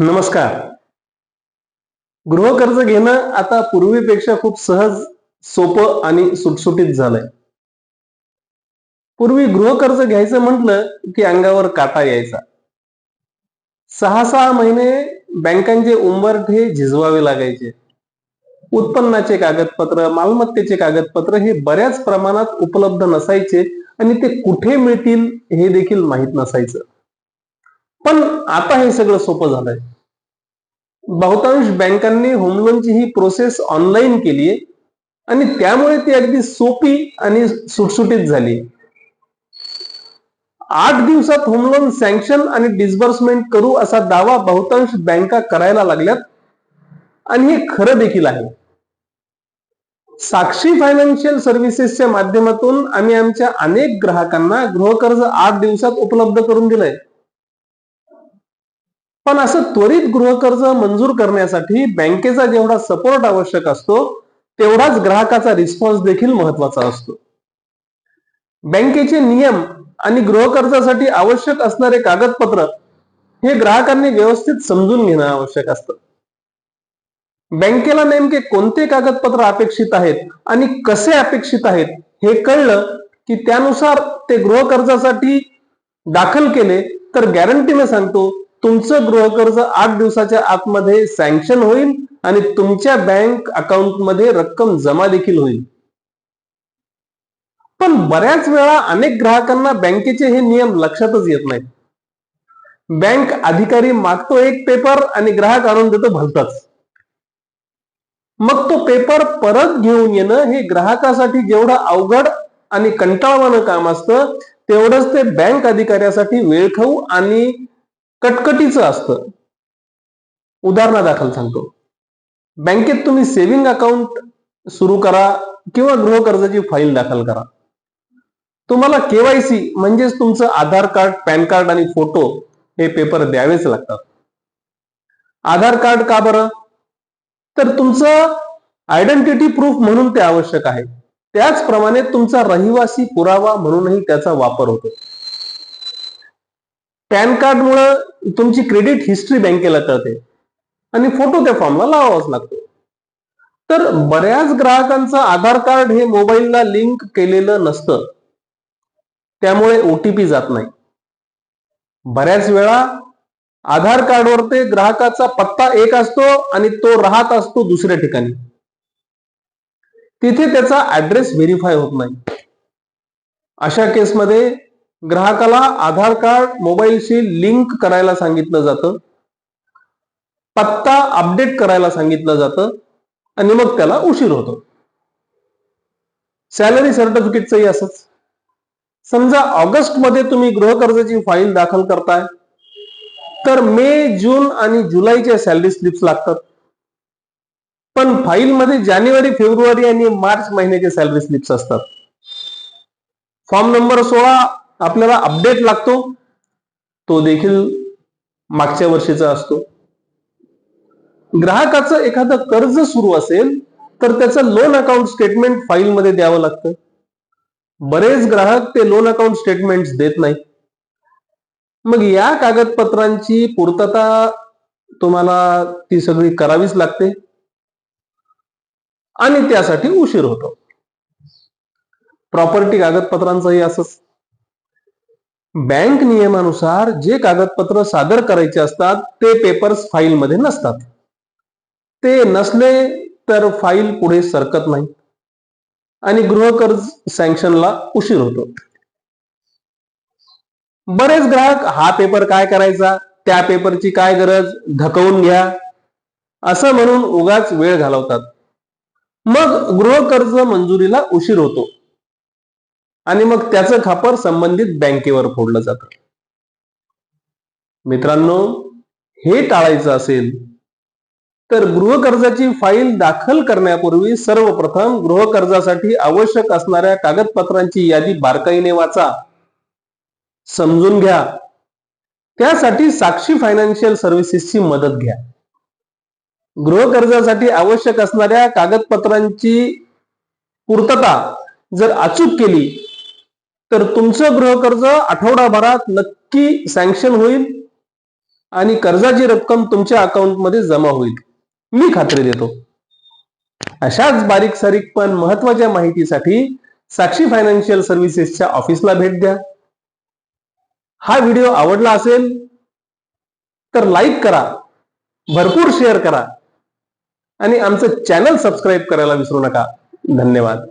नमस्कार. गृहकर्ज घेणं आता पूर्वीपेक्षा खूप सहज सोपं आणि सुटसुटीत झालंय. पूर्वी गृहकर्ज घ्यायचं म्हटलं की अंगावर काटा यायचा. सहा सहा महिने बँकांचे उंबरठे झिजवावे लागायचे. उत्पन्नाचे कागदपत्र मालमत्तेचे कागदपत्र हे बऱ्याच प्रमाणात उपलब्ध नसायचे आणि ते कुठे मिळतील हे देखील माहीत नसायचं. पण आता हे सगळं सोपं झालंय. बहुतांश बँकांनी होम लोनची ही प्रोसेस ऑनलाईन केली आहे. आणि त्यामुळे ती अगदी सोपी आणि सुटसुटीत झाली. आठ दिवसात होम लोन सँक्शन आणि डिस्बर्समेंट करू असा दावा बहुतांश बँका करायला लागल्यात. आणि हे खरं देखील आहे. साक्षी फायनान्शियल सर्व्हिसेसच्या माध्यमातून आम्ही आमच्या अनेक ग्राहकांना गृहकर्ज आठ दिवसात उपलब्ध करून दिलंय. पण असं त्वरित गृहकर्ज मंजूर करण्यासाठी बँकेचा जेवढा सपोर्ट आवश्यक असतो तेवढाच ग्राहकाचा रिस्पॉन्स देखील महत्त्वाचा असतो. बँकेचे नियम आणि गृहकर्जासाठी आवश्यक असणारे कागदपत्र हे ग्राहकांनी व्यवस्थित समजून घेणं आवश्यक असतं. बँकेला नेमके कोणते कागदपत्र अपेक्षित आहेत आणि कसे अपेक्षित आहेत हे कळलं की त्यानुसार ते गृहकर्जासाठी दाखल केले तर गॅरंटीने सांगतो तुमचं गृहकर्ज आठ दिवसाच्या आतमध्ये सँक्शन होईल आणि तुमच्या बँक अकाउंटमध्ये रक्कम जमा देखील होईल. पण बऱ्याच वेळा अनेक ग्राहकांना बँकेचे हे नियम लक्षातच येत नाहीत. बँक अधिकारी मागतो एक पेपर आणि ग्राहक आणून देतो भलताच. मग तो पेपर परत घेऊन येणं हे ग्राहकासाठी जेवढं अवघड आणि कंटाळवाणं काम असतं तेवढंच ते बँक अधिकाऱ्यासाठी वेळखाऊ आणि कटकटीचं असतं. उदाहरणादाखल सांगतो. बँकेत तुम्ही सेव्हिंग अकाउंट सुरू करा किंवा गृहकर्जाची फाईल दाखल करा. तुम्हाला केवायसी म्हणजेच तुमचं आधार कार्ड पॅन कार्ड आणि फोटो हे पेपर द्यावेच लागतात. आधार कार्ड का बरं? तर तुमचं आयडेंटिटी प्रूफ म्हणून ते आवश्यक आहे. त्याचप्रमाणे तुमचा रहिवासी पुरावा म्हणूनही त्याचा वापर होतो. पॅन कार्ड मुळे तुमची क्रेडिट हिस्ट्री बँकेला कळते. आणि फोटो त्या फॉर्मला लावावाच लागतो. तर बऱ्याच ग्राहकांचं आधार कार्ड हे मोबाईलला लिंक केलेलं नसतं. त्यामुळे ओटीपी जात नाही. बऱ्याच वेळा आधार कार्डवर ते ग्राहकाचा पत्ता एक असतो आणि तो राहत असतो दुसऱ्या ठिकाणी. तिथे त्याचा ऍड्रेस व्हेरीफाय होत नाही. अशा केसमध्ये ग्राहकाला आधार कार्ड मोबाईलशी लिंक करायला सांगितलं जातं. पत्ता अपडेट करायला सांगितलं जातं आणि मग त्याला उशीर होतो. सॅलरी सर्टिफिकेटचंही असंच. समजा ऑगस्टमध्ये तुम्ही गृहकर्जाची फाईल दाखल करताय तर मे जून आणि जुलैच्या सॅलरी स्लिप्स लागतात. पण फाईलमध्ये जानेवारी फेब्रुवारी आणि मार्च महिन्याचे सॅलरी स्लिप्स असतात. फॉर्म नंबर सोळा आपल्याला अपडेट लागतो तो देखील मागच्या वर्षीचा असतो. ग्राहकाचं एखादं कर्ज सुरू असेल तर त्याचं लोन अकाउंट स्टेटमेंट फाईलमध्ये द्यावं लागतं. बरेच ग्राहक ते लोन अकाउंट स्टेटमेंट देत नाही मग या कागदपत्रांची पूर्तता तुम्हाला ती सगळी करावीच लागते. आणि त्यासाठी उशीर होतो. प्रॉपर्टी कागदपत्रांचंही असंच. बँक नियमानुसार जे कागदपत्र सादर करायचे असतात ते पेपर्स फाईलमध्ये नसतात. ते नसले तर फाईल पुढे सरकत नाही. आणि गृहकर्ज सँक्शनला उशीर होतो. बरेच ग्राहक हा पेपर काय करायचा? त्या पेपरची काय गरज? धकवून घ्या. असं म्हणून उगाच वेळ घालवतात. मग गृहकर्ज मंजुरीला उशीर होतो. आणि मग त्याचं खापर संबंधित बँकेवर फोडलं जातं. मित्रांनो हे टाळायचं असेल तर गृहकर्जाची फाईल दाखल करण्यापूर्वी सर्वप्रथम गृहकर्जासाठी आवश्यक असणाऱ्या कागदपत्रांची यादी बारकाईने वाचा. समजून घ्या. त्यासाठी साक्षी फायनान्शियल सर्व्हिसेसची मदत घ्या. गृहकर्जासाठी आवश्यक असणाऱ्या कागदपत्रांची पूर्तता जर अचूक केली तर तुमचं गृहकर्ज आठवडाभरात नक्की सँक्शन होईल आणि कर्जाची रक्कम तुमच्या अकाउंटमध्ये जमा होईल. मी खात्री देतो. अशाच बारीक सारीक पण महत्त्वाच्या माहितीसाठी साक्षी फायनान्शियल सर्व्हिसेसच्या ऑफिसला भेट द्या. हा व्हिडिओ आवडला असेल तर लाईक करा भरपूर शेअर करा आणि आमचं चॅनल सबस्क्राईब करायला विसरू नका. धन्यवाद.